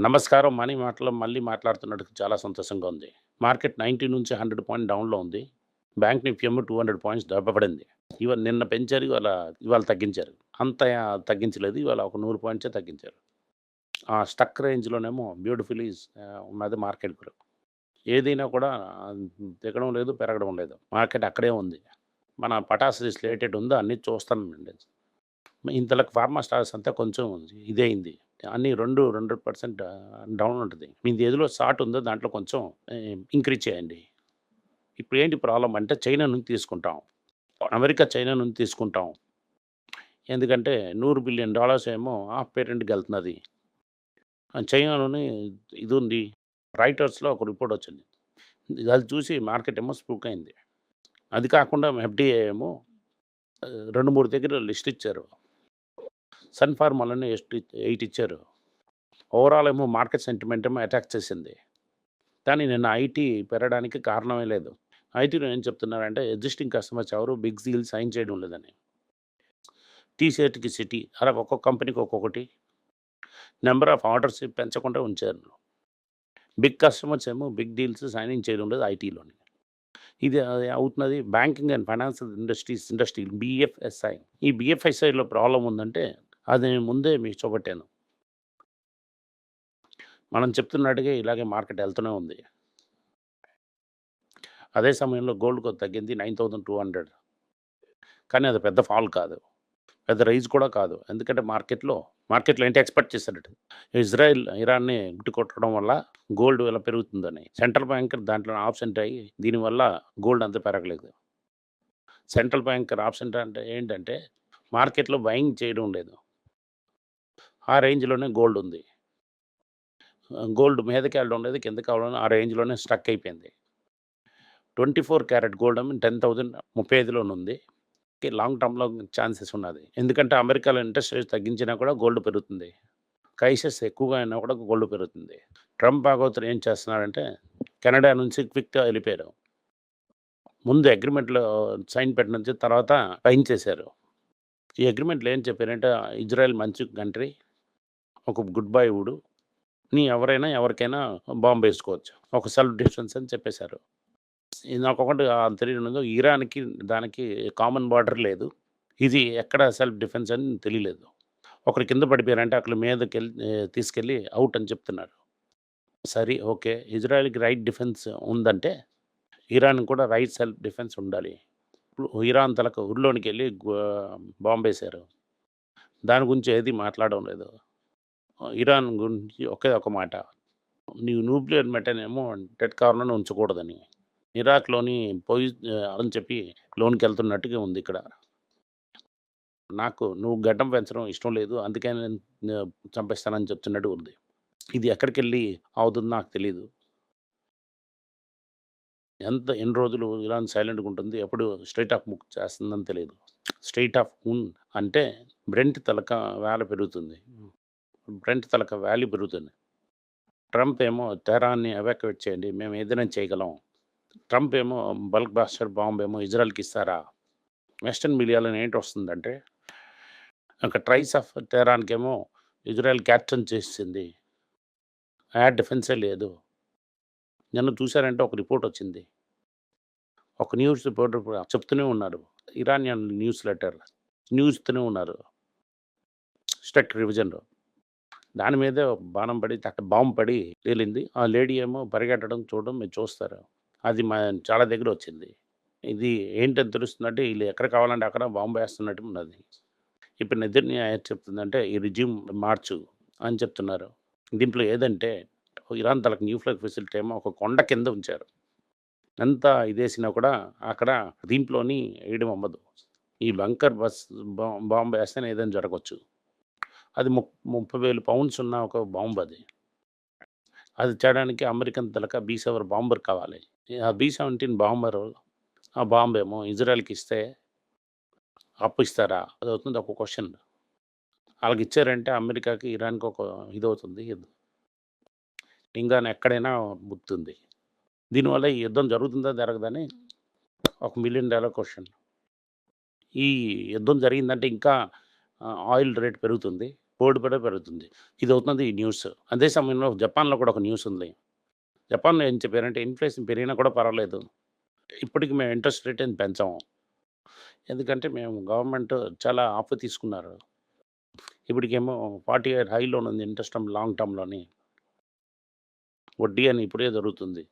నమస్కారం మనీ మాటలో మళ్ళీ మాట్లాడుతున్నట్టు చాలా సంతోషంగా ఉంది. మార్కెట్ నైంటీ నుంచి హండ్రెడ్ పాయింట్ డౌన్లో ఉంది. Bank Nifty two hundred points దెబ్బపడింది. ఇవాళ నిన్న పెంచారు ఇవాళ ఇవాళ తగ్గించారు. అంత తగ్గించలేదు ఇవాళ ఒక నూరు పాయింట్సే తగ్గించారు. ఆ స్టక్ రేంజ్లోనేమో బ్యూటిఫుల్ ఈజ్ ఉన్నది మార్కెట్ కూడా. ఏదైనా కూడా దిగడం లేదు పెరగడం లేదు. మార్కెట్ అక్కడే ఉంది. మన పటాస్ రిలేటెడ్ ఉందో? అన్నీ చూస్తానండి ఇంతలకు ఫార్మా స్టార్స్ అంతా కొంచెం ఇదే అయింది అన్ని రెండు రెండు పర్సెంట్ డౌన్ ఉంటుంది. మీది ఏదిలో షార్ట్ ఉందో దాంట్లో కొంచెం ఇంక్రీజ్ చేయండి. ఇప్పుడు ఏంటి ప్రాబ్లం అంటే చైనా నుంచి తీసుకుంటాం. అమెరికా చైనా నుంచి తీసుకుంటాం. ఎందుకంటే నూరు బిలియన్ డాలర్స్ ఏమో హాఫ్ పేటెంట్కి వెళ్తున్నది చైనాలోని ఇది ఉంది. రైటర్స్లో ఒక రిపోర్ట్ వచ్చింది. అది చూసి మార్కెట్ ఏమో స్పూక్ అయింది. అది కాకుండా ఎఫ్డిఏ ఏమో రెండు మూడు దగ్గర లిస్ట్ ఇచ్చారు. సన్ ఫార్మాలోనే ఎస్ట్ ఎయిట్ ఇచ్చారు. ఓవరాల్ ఏమో మార్కెట్ సెంటిమెంట్ ఏమో అటాక్ చేసింది. కానీ నిన్న ఐటీ పెరగడానికి కారణమే లేదు. ఐటీలో ఏం చెప్తున్నారంటే ఎగ్జిస్టింగ్ కస్టమర్స్ ఎవరు బిగ్ డీల్ సైన్ చేయడం లేదని. టీషర్ట్కి సిటీ అలా ఒక్కొక్క కంపెనీకి ఒక్కొక్కటి. నెంబర్ ఆఫ్ ఆర్డర్స్ పెంచకుండా ఉంచారు. బిగ్ కస్టమర్స్ ఏమో బిగ్ డీల్స్ సైనింగ్ చేయడం లేదు ఐటీలోని. ఇది అది అవుతున్నది banking and financial industries industry BFSI ఈ బిఎఫ్ఎస్ఐలో ప్రాబ్లం ఉందంటే అది నేను ముందే మీకు చూపెట్టాను. మనం చెప్తున్నట్టుగా ఇలాగే మార్కెట్ వెళ్తూనే ఉంది. అదే సమయంలో గోల్డ్ కొద్ది తగ్గింది. Nine thousand two hundred. కానీ అది పెద్ద ఫాల్ కాదు. పెద్ద రైజ్ కూడా కాదు. ఎందుకంటే మార్కెట్లో మార్కెట్లో ఏంటి ఎక్స్పెక్ట్ చేశారట? ఇజ్రాయెల్ ఇరాన్ని గుట్టి కొట్టడం వల్ల గోల్డ్ ఇలా పెరుగుతుందని. సెంట్రల్ బ్యాంక్ దాంట్లో ఆప్షన్ అయ్యి దీనివల్ల గోల్డ్ అంత పెరగలేదు. సెంట్రల్ బ్యాంక్ ఆప్షన్ అంటే ఏంటంటే మార్కెట్లో బయింగ్ చేయడం లేదు. ఆ రేంజ్లోనే గోల్డ్ ఉంది. గోల్డ్ మీదకి వెళ్ళడం లేదు కిందకి వెళ్ళడం ఆ రేంజ్లోనే స్టక్ అయిపోయింది. Twenty four carat gold ten thousand ముప్పై ఐదులోనే ఉంది లాంగ్ టర్మ్లో ఛాన్సెస్ ఉన్నది. ఎందుకంటే అమెరికాలో ఇంట్రెస్ట్ రేట్ తగ్గించినా కూడా గోల్డ్ పెరుగుతుంది. క్రైసిస్ ఎక్కువగా అయినా కూడా గోల్డ్ పెరుగుతుంది. ట్రంప్ భాగవతులు ఏం చేస్తున్నారంటే కెనడా నుంచి క్విక్గా వెళ్ళిపోయారు. ముందు అగ్రిమెంట్లో సైన్ పెట్టిన తర్వాత సైన్ చేశారు. ఈ అగ్రిమెంట్లో ఏం చెప్పారంటే ఇజ్రాయెల్ మంచి కంట్రీ ఒక గుడ్ బై వుడు. నీ ఎవరైనా ఎవరికైనా బాంబు వేసుకోవచ్చు. ఒక సెల్ఫ్ డిఫెన్స్ అని చెప్పేశారు. నాకు ఒకటి తెలియదు ఇరాన్కి దానికి కామన్ బార్డర్ లేదు. ఇది ఎక్కడ సెల్ఫ్ డిఫెన్స్ అని తెలియలేదు. ఒకరు కింద పడిపోయారంటే అక్కడ మీదకి వెళ్ళి తీసుకెళ్ళి అవుట్ అని చెప్తున్నారు. సరే ఓకే. ఇజ్రాయెల్కి రైట్ డిఫెన్స్ ఉందంటే ఇరాన్ కూడా రైట్ సెల్ఫ్ డిఫెన్స్ ఉండాలి. ఇప్పుడు ఇరాన్ తలకు ఊర్లోనికి వెళ్ళి బాంబేశారు దాని గురించి ఏది మాట్లాడడం లేదు. ఇరాన్ గురించి ఒకే ఒక మాట. నీవు న్యూక్లియర్ మెటనేమో డెడ్ కార్నర్ ఉంచకూడదని. ఇరాక్లోని పోయి అని చెప్పి లోన్కి వెళ్తున్నట్టుగా ఉంది ఇక్కడ. నాకు నువ్వు గడ్డం పెంచడం ఇష్టం లేదు అందుకే నేను చంపేస్తానని చెప్తున్నట్టు ఉంది. ఇది ఎక్కడికి వెళ్ళి అవుతుందో నాకు తెలియదు ఎంత ఎన్ని రోజులు ఇరాన్ సైలెంట్గా ఉంటుంది ఎప్పుడు స్ట్రైట్ ఆఫ్ ముక్ చేస్తుందని తెలియదు స్ట్రైట్ ఆఫ్ ఉన్ అంటే బ్రెంట్ తలక వేల పెరుగుతుంది. బ్రెంట్ తలక వాల్యూ పెరుగుతుంది. ట్రంప్ ఏమో తెరాన్ని ఎవాక్యువేట్ చేయండి మేము ఏదైనా చేయగలం. ట్రంప్ ఏమో బల్క్ బాస్టర్ బాంబ్ ఏమో ఇజ్రాయల్కి ఇస్తారా? వెస్టర్న్ మీడియాలో ఏంటి వస్తుందంటే ఒక ట్రైస్ ఆఫ్ టెహరాన్కి ఏమో ఇజ్రాయెల్ క్యాప్టన్ చేసింది. యాడ్ డిఫెన్సే లేదు. నిన్న చూశారంటే ఒక రిపోర్ట్ వచ్చింది. ఒక న్యూస్ రిపోర్టర్ కూడా చెప్తూనే ఉన్నారు. ఇరానియన్ న్యూస్ లెటర్ న్యూస్తూనే ఉన్నారు. స్టెక్ రివిజన్లో. దాని మీదే బాణం పడి అక్కడ బాంబు పడి తేలింది. ఆ లేడీ ఏమో పరిగెట్టడం చూడడం మీరు చూస్తారు. అది మా చాలా దగ్గర వచ్చింది. ఇది ఏంటని తెలుస్తుందంటే వీళ్ళు ఎక్కడ కావాలంటే అక్కడ బాంబు వేస్తున్నట్టు ఉన్నది. ఇప్పుడు నిద్రని చెప్తుందంటే ఈ రిజ్యూమ్ మార్చు అని చెప్తున్నారు. దీంట్లో ఏదంటే ఇరాన్ తలకు న్యూ ఫెసిలిటీ ఏమో ఒక కొండ కింద ఉంచారు. ఎంత ఇదేసినా కూడా అక్కడ దీంట్లోని వేయడం అమ్మదు ఈ బంకర్ బస్ బాంబు వేస్తేనే ఏదైనా జరగవచ్చు అది ము ముప్పై వేలు పౌండ్స్ ఉన్న ఒక బాంబు అది. అది చేయడానికి అమెరికన్ తలక బీ సెవెన్ బాంబర్ కావాలి. ఆ బీ సెవెంటీన్ బాంబర్ ఆ బాంబు ఏమో ఇజ్రాయెల్కి ఇస్తే అప్పు ఇస్తారా? అది అవుతుంది ఒక క్వశ్చన్. వాళ్ళకి ఇచ్చారంటే అమెరికాకి ఇరాన్కి ఒక ఇది అవుతుంది యుద్ధం ఇంకా ఎక్కడైనా గుర్తుంది. దీనివల్ల ఈ యుద్ధం జరుగుతుందా జరగదని ఒక మిలియన్ డాలర్ క్వశ్చన్. ఈ యుద్ధం జరిగిందంటే ఇంకా ఆయిల్ రేట్ పెరుగుతుంది. బోర్డు కూడా పెరుగుతుంది. ఇది అవుతుంది ఈ న్యూస్. అదే సమయంలో జపాన్లో కూడా ఒక న్యూస్ ఉంది. జపాన్లో ఏం చెప్పారంటే ఇన్ఫ్లేషన్ పెరిగినా కూడా పర్వాలేదు. ఇప్పటికి మేము ఇంట్రెస్ట్ రేట్ ఏం పెంచాము ఎందుకంటే మేము గవర్నమెంట్ చాలా ఆఫ్ తీసుకున్నారు. ఇప్పటికేమో ఫార్టీ ఎయిట్ లోన్ ఉంది ఇంట్రెస్ట్ లాంగ్ టర్మ్లోని వడ్డీ అని ఇప్పుడే జరుగుతుంది.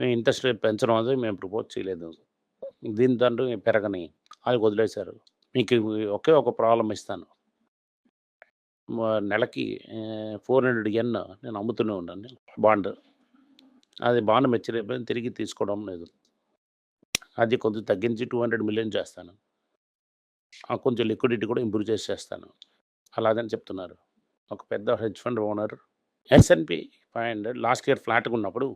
మేము ఇంట్రెస్ట్ రేట్ పెంచడం అనేది మేము ప్రపోజ్ చేయలేదు. దీని తండ్రి పెరగని. అది వదిలేశారు. మీకు ఒకే ఒక ప్రాబ్లం ఇస్తాను. నెలకి ఫోర్ హండ్రెడ్ ఎన్ నేను అమ్ముతూనే ఉన్నాను బాండ్. అది బాండ్ మెచ్యూర్ అయిపోయింది తిరిగి తీసుకోవడం లేదు. అది కొంచెం తగ్గించి టూ హండ్రెడ్ మిలియన్ చేస్తాను. కొంచెం లిక్విడిటీ కూడా ఇంప్రూవ్ చేసి చేస్తాను అలాగని చెప్తున్నారు. ఒక పెద్ద hedge fund owner S and P five hundred last year ఫ్లాట్గా ఉన్నప్పుడు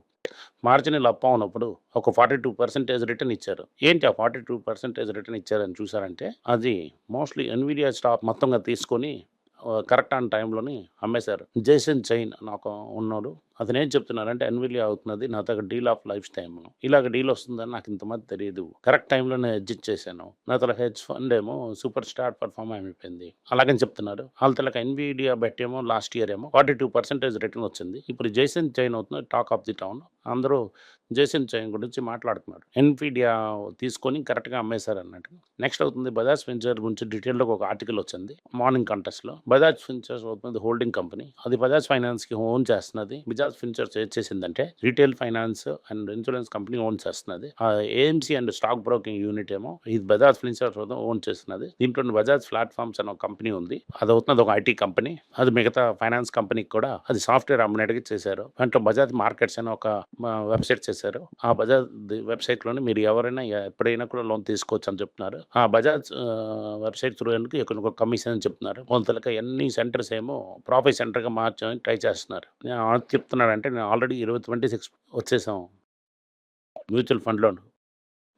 మార్జినల్ అప్ ఉన్నప్పుడు ఒక ఫార్టీ టూ పర్సెంటేజ్ రిటర్న్ ఇచ్చారు. ఏంటి ఆ ఫార్టీ టూ పర్సెంటేజ్ రిటర్న్ ఇచ్చారని చూసారంటే అది మోస్ట్లీ ఎన్విడియా స్టాక్ మొత్తంగా తీసుకొని కరెక్ట్ ఆన్ టైంలోని అమ్మేశారు. జైసన్ చైన్ నాకు ఉన్నాడు. అతను ఏం చెప్తున్నారంటే ఎన్విలియా అవుతున్నది నా దగ్గర డీల్ ఆఫ్ లైఫ్ టైమ్. ఇలాగ డీల్ వస్తుందని నాకు ఇంతమంది తెలియదు కరెక్ట్ టైంలో నేను ఎడ్జిట్ చేశాను నా తల హెడ్జ్ ఫండ్ ఏమో సూపర్ స్టార్ పర్ఫార్మ్ అయిపోయింది. అలాగని చెప్తున్నారు. వాళ్ళ తలక ఎన్విడియా బెట్టేమో లాస్ట్ ఇయర్ ఏమో ఫార్టీ టూ పర్సెంటేజ్ రిటర్న్ వచ్చింది. ఇప్పుడు జైసన్ చైన్ అవుతుంది టాక్ ఆఫ్ ది టౌన్ అందరూ జైసన్ చైన్ గురించి మాట్లాడుతున్నారు. ఎన్విడియా తీసుకొని కరెక్ట్గా అమ్మేశారు అన్నట్టు. నెక్స్ట్ అవుతుంది బజాజ్ ఫిన్చర్ గురించి డీటెయిల్గా ఒక ఆర్టికల్ వచ్చింది మార్నింగ్ కంటెస్ట్లో. బజాజ్ ఫిన్చర్స్ అవుతుంది హోల్డింగ్ కంపెనీ. అది బజాజ్ ఫైనాన్స్కి ఓన్ చేస్తున్నది. బజాజ్ ఫిన్చర్స్ ఏం చేసిందంటే retail finance and insurance company own చేస్తున్నది. ఆ AMC and stock broking unit ఏమో ఇది బజాజ్ ఫిన్చర్స్ ఓన్ చేస్తున్నది. దీంట్లో బజాజ్ ప్లాట్ఫామ్స్ అనే ఒక కంపెనీ ఉంది. అది అవుతున్నది ఒక ఐటీ కంపెనీ. అది మిగతా ఫైనాన్స్ కంపెనీకి కూడా అది సాఫ్ట్వేర్ అమ్మనేటికి చేశారు. దాంట్లో బజాజ్ మార్కెట్స్ అని ఒక వెబ్సైట్ చేశారు. ఆ బజాజ్ వెబ్సైట్లోని మీరు ఎవరైనా ఎప్పుడైనా కూడా లోన్ తీసుకోవచ్చు అని చెప్తున్నారు. ఆ బజాజ్ వెబ్సైట్ త్రూ ఒక కమిషన్ అని చెప్తున్నారు. కొంతలకి ఎన్ని సెంటర్స్ ఏమో ప్రాఫిట్ సెంటర్గా మార్చని ట్రై చేస్తున్నారు. నేను చెప్తున్నాడంటే నేను ఆల్రెడీ ఇరవై ట్వంటీ సిక్స్ వచ్చేసాం మ్యూచువల్ ఫండ్లోను.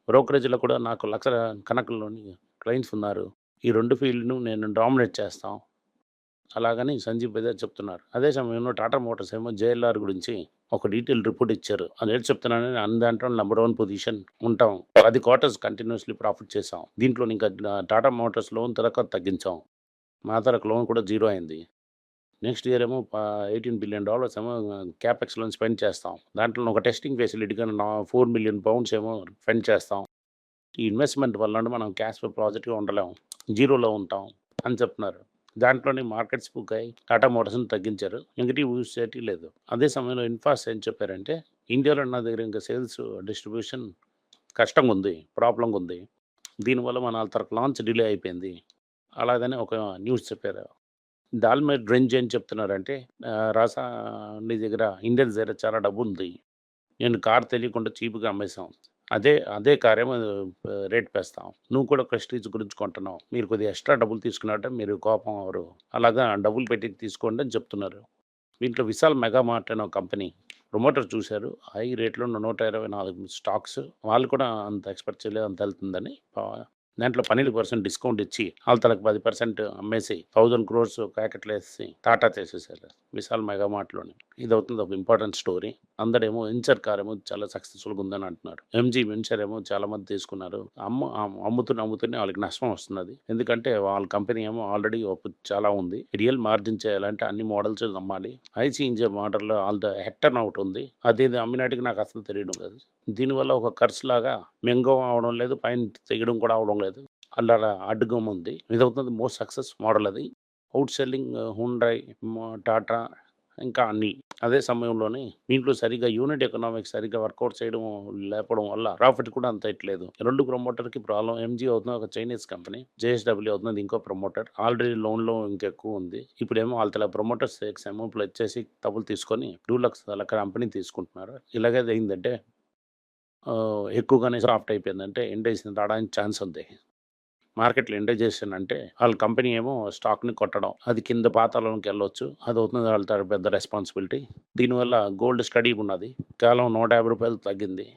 బ్రోకరేజ్లో కూడా నాకు లక్షల కనకల్లోని క్లయింట్స్ ఉన్నారు. ఈ రెండు ఫీల్డ్ను నేను డామినేట్ చేస్తాం. అలాగని సంజీవ్ బజాజ్ చెప్తున్నారు. అదే సమయంలో టాటా మోటార్స్ ఏమో జేఎల్ఆర్ గురించి ఒక డీటెయిల్ రిపోర్ట్ ఇచ్చారు. అది ఏంటి చెప్తున్నాను అన్ని దాంట్లో నెంబర్ వన్ పొజిషన్ ఉంటాం. పది క్వార్టర్స్ కంటిన్యూస్లీ ప్రాఫిట్ చేసాం దీంట్లో ఇంకా టాటా మోటార్స్ లోన్ తర్వాత తగ్గించాం. మా తరకు లోన్ కూడా జీరో అయింది. నెక్స్ట్ ఇయర్ ఏమో ఎయిటీన్ బిలియన్ డాలర్స్ ఏమో క్యాపెక్స్లో స్పెండ్ చేస్తాం. దాంట్లో ఒక టెస్టింగ్ ఫెసిలిటీ కానీ ఫోర్ మిలియన్ పౌండ్స్ ఏమో స్పెండ్ చేస్తాం. ఈ ఇన్వెస్ట్మెంట్ వల్ల మనం క్యాష్ ఫ్లో ప్రాజెక్ట్గా ఉండలేం. జీరోలో ఉంటాం అని చెప్తున్నారు. దాంట్లోనే మార్కెట్స్ బుక్ అయ్యి టాటా మోటార్స్ని తగ్గించారు. నెగిటివ్ చేయటం లేదు. అదే సమయంలో ఇన్ఫాస్ ఏం చెప్పారంటే ఇండియాలో నా దగ్గర ఇంకా సేల్స్ డిస్ట్రిబ్యూషన్ కష్టంగా ఉంది ప్రాబ్లంగా ఉంది దీనివల్ల మన తరకు లాంచ్ డిలే అయిపోయింది. అలాగని ఒక న్యూస్ చెప్పారు. డాల్మేర్ డ్రెంజ్ ఏం చెప్తున్నారంటే రాసా నీ దగ్గర ఇండియన్ దగ్గర చాలా డబ్బు ఉంది. నేను కార్ తెలియకుండా చీప్గా అమ్మేశాం. అదే అదే కారేమో రేట్ పేస్తాం. నువ్వు కూడా క్రెస్టీజ్ గురించి కొంటున్నావు. మీరు కొద్దిగా ఎక్స్ట్రా డబ్బులు తీసుకున్నట్టే మీరు కోపం అవరు అలాగా డబ్బులు పెట్టి తీసుకోండి అని చెప్తున్నారు. దీంట్లో విశాల్ మెగా మార్ట్ అనే ఒక కంపెనీ ప్రమోటర్ చూశారు. హై రేట్లో నూట ఇరవై నాలుగు స్టాక్స్. వాళ్ళు కూడా అంత ఎక్స్పెక్ట్ చేయలేదు అంత వెళ్తుందని. దాంట్లో పన్నెండు పర్సెంట్ డిస్కౌంట్ ఇచ్చి ఆల్తలకు పది పర్సెంట్ అమ్మేసి థౌజండ్ క్రోర్స్ ప్యాకెట్లు వేసి టాటా చేసేసారు. విశాల్ మెగా మార్ట్లోని. ఇది అవుతుంది ఒక ఇంపార్టెంట్ స్టోరీ. అందరేమో వెంచర్ కార్ ఏమో చాలా సక్సెస్ఫుల్గా ఉందని అంటున్నారు. ఎంజీ వెంచర్ ఏమో చాలా మంది తీసుకున్నారు. అమ్ము అమ్ముతున్న అమ్ముతూనే వాళ్ళకి నష్టం వస్తున్నది. ఎందుకంటే వాళ్ళ కంపెనీ ఏమో ఆల్రెడీ చాలా ఉంది. రియల్ మార్జిన్ చేయాలంటే అన్ని మోడల్స్ అమ్మాలి ఐసీ ఇంజన్ మోడల్లో ద హెక్టర్ అవుట్ ఉంది. అది ఇది అమ్మినాటికి నాకు అసలు తెలియడం లేదు దీనివల్ల ఒక ఖర్చు లాగా మెంగో అవడం లేదు పైన తెగడం కూడా అవడం లేదు. అలా అడ్డుగం ఉంది. ఇది అవుతుంది మోస్ట్ సక్సెస్ మోడల్ అది. అవుట్ సెల్లింగ్ హుండ్రై టాటా ఇంకా అన్ని. అదే సమయంలోనే దీంట్లో సరిగా యూనిట్ ఎకనామిక్స్ సరిగా వర్కౌట్ చేయడం లేపడం వల్ల ప్రాఫిట్ కూడా అంత ఇట్లేదు. రెండు ప్రమోటర్కి ప్రాబ్లం ఎంజీ అవుతుంది ఒక చైనీస్ కంపెనీ జేఎస్డబ్ల్యూ అవుతుంది ఇంకో ప్రమోటర్. ఆల్రెడీ లోన్లో ఇంకెక్కువ ఉంది. ఇప్పుడేమో వాళ్ళ ప్రమోటర్ స్టేక్స్ ఏమో ప్లస్ చేసి డబ్బులు తీసుకొని టూ లక్స్ అలా కంపెనీ తీసుకుంటున్నారు. ఇలాగే అయిందంటే ఎక్కువగానే సాఫ్ట్ అయిపోయిందంటే ఇండైజేషన్ రావడానికి ఛాన్స్ ఉంది. మార్కెట్లో ఇండైజేషన్ అంటే వాళ్ళ కంపెనీ ఏమో స్టాక్ని కొట్టడం అది కింద పాతాలలోకి వెళ్ళొచ్చు అది అవుతుంది వాళ్ళ పెద్ద రెస్పాన్సిబిలిటీ. దీనివల్ల గోల్డ్ స్టడీ ఉన్నది. కేవలం నూట యాభై రూపాయలు తగ్గింది.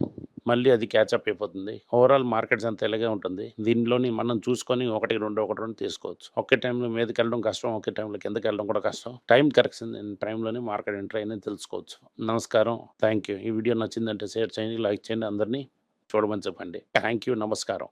మళ్ళీ అది క్యాచప్ అయిపోతుంది. ఓవరాల్ మార్కెట్స్ అంత ఇలాగే ఉంటుంది. దీనిలోని మనం చూసుకొని ఒకటి రెండు ఒకటి రెండు తీసుకోవచ్చు. ఒకే టైంలో మీదకి వెళ్ళడం కష్టం ఒకే టైంలో కిందకి వెళ్ళడం కూడా కష్టం. టైం కరెక్షన్ టైంలోనే మార్కెట్ ఎంటర్ అయిందని తెలుసుకోవచ్చు. నమస్కారం. థ్యాంక్ యూ ఈ వీడియో నచ్చిందంటే షేర్ చేయండి లైక్ చేయండి అందరినీ చూడమని చెప్పండి. థ్యాంక్ యూ నమస్కారం.